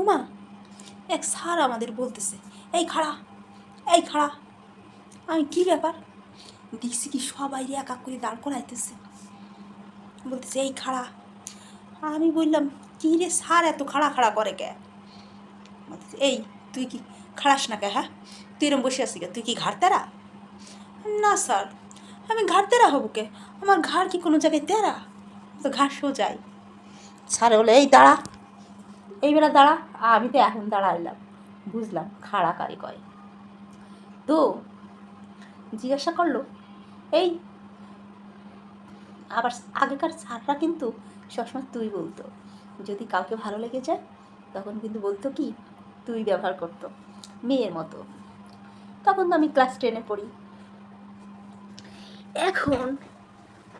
উমা এক স্যার আমাদের বলতেছে এই খাড়া এই খাড়া। আমি কি ব্যাপার? দেখছি কি সবাই এক এক করে দাঁড় করাইতেছে। বলতেছে এই খাড়া। আমি বললাম কি রে স্যার এত খাড়া খাড়া করে কে? বলতেছে, এই তুই কি খাড়াস না কে হ্যাঁ? তুই এরম বসে আসি কে? তুই কি ঘাড় তেরা না স্যার আমি ঘাড় তেরা হব কে? আমার ঘাড় কি কোনো জায়গায় তেরা? তো ঘাড় সোজাই। স্যার বলে এই দাঁড়া। এইবেলা দাঁড়া, আমি তো এখন দাঁড়াইলাম, বুঝলাম খাড়া কারি কয়। তো জিজ্ঞাসা করল, এই, আবার আগেকার স্যাররা কিন্তু সবসময় তুই বলতো, যদি কাউকে ভালো লেগে যায়, তখন কিন্তু বলতো কি, তুই ব্যবহার করতো, মেয়ের মতো। তখন তো আমি ক্লাস টেনে পড়ি। এখন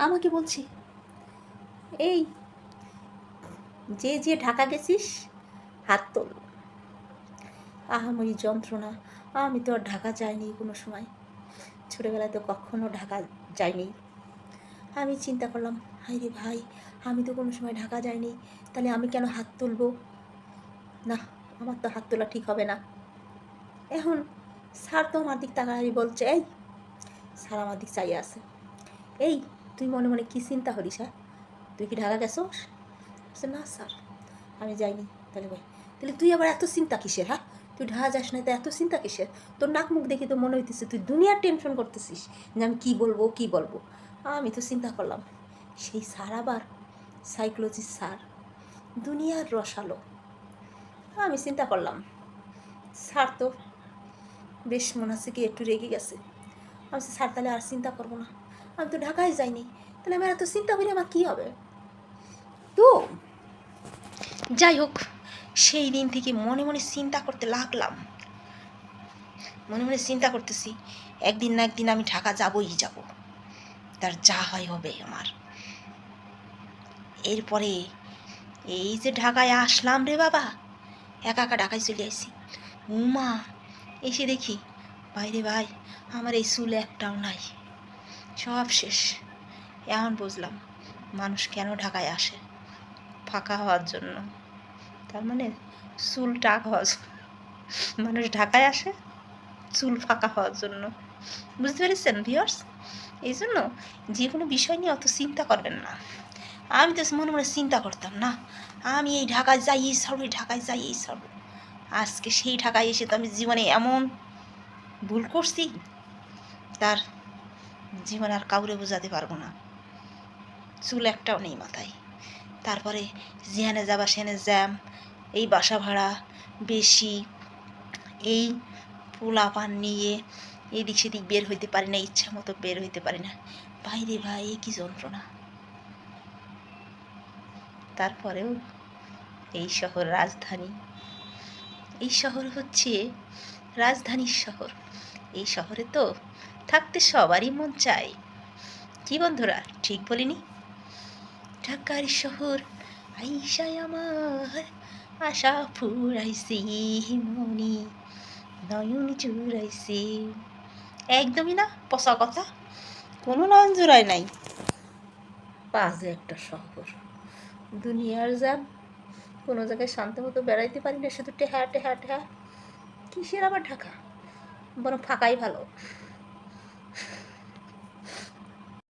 আমাকে বলছি, এই, যে যে ঢাকা গেছিস হাত তোল। আহামরি যন্ত্রণা, আমি তো আর ঢাকা যাইনি কোনো সময়। ছোটোবেলায় তো কখনো ঢাকা যাইনি। আমি চিন্তা করলাম হাই রে ভাই, আমি তো কোনো সময় ঢাকা যাইনি, তাহলে আমি কেন হাত তুলবো? না, আমার তো হাত তোলা ঠিক হবে না। এখন স্যার তো আমার দিক তাকাই বলছে, এই, স্যার আমার দিক চাই আছে। এই, তুই মনে মনে কী চিন্তা করিস হ্যাঁ? তুই কি ঢাকা গেছোস? না, স্যার, আমি যাইনি। তাহলে ভাই তাহলে তুই আবার এত চিন্তা কিসের হ্যাঁ? তুই ঢাকা যাস না তো এত চিন্তা কিসের? তোর নাক মুখ দেখে তো মনে হইতেছে তুই দুনিয়ার টেনশন করতেছিস যে আমি কী বলব কী বলব। আমি তো চিন্তা করলাম, সেই স্যার আবার? সাইকোলজিস্ট স্যার দুনিয়ার রসালো। আমি চিন্তা করলাম স্যার তো বেশ মনে হচ্ছে কি একটু রেগে গেছে। আমি স্যার তাহলে আর চিন্তা করব না। আমি তো ঢাকায় যাইনি, তাহলে আমার এত চিন্তা করি আমার কী হবে? তো, যাই হোক সেই দিন থেকে মনে মনে চিন্তা করতে লাগলাম। মনে মনে চিন্তা করতেছি, একদিন না একদিন আমি ঢাকা যাবই যাব। তার যা হয় হবে আমার। এরপরে এই যে ঢাকায় আসলাম রে বাবা, একা একা ঢাকায় চলে আসি। উমা, এসে দেখি বাইরে ভাই, আমার এই চুল একটাও নাই। সব শেষ। এখন বুঝলাম মানুষ কেন ঢাকায় আসে? ফাঁকা হওয়ার জন্য। তার মানে চুল টাক হওয়ার। মানুষ ঢাকায় আসে, চুল ফাঁকা হওয়ার জন্য। বুঝতে পেরেছেন ভিওর্স এই জন্য যে কোনো বিষয় নিয়ে অত চিন্তা করবেন না। আমি তো মনে মনে চিন্তা করতাম, না? আমি এই ঢাকায় যাই, এই সর্ব ঢাকায় যাই, এই সর্ব আজকে সেই ঢাকায় এসে তো আমি জীবনে এমন ভুল করছি, তার জীবন আর কাউরে বোঝাতে পারব না। চুল একটাও নেই মাথায়। তারপরে যেখানে যাবা সেখানে জ্যাম, এই বাসা ভাড়া বেশি, এই পোলা পান নিয়ে এদিক সেদিক বের হইতে পারি না, ইচ্ছা মতো বের হইতে পারি না। বাইরে ভাই, এ কি যন্ত্রণা। তারপরেও এই শহর রাজধানী। এই শহর হচ্ছে রাজধানীর শহর। এই শহরে তো থাকতে সবারই মন চায়। কি বন্ধুরা, ঠিক বলিনি? ঢাকার শহর আইসায় আমার আশা ফুরাইছে মনি, নয়ন জুড়াইছে। একদমই না, পচা কথা। কোনো নয়ন জোড়ায় নাই। বাজে একটা শহর। দুনিয়ার যান, কোনো জায়গায় শান্ত মতো বেড়াইতে পারি না, শুধু টেহা টেহা টেহা। কিসের আবার ঢাকা? বরং ফাঁকাই ভালো।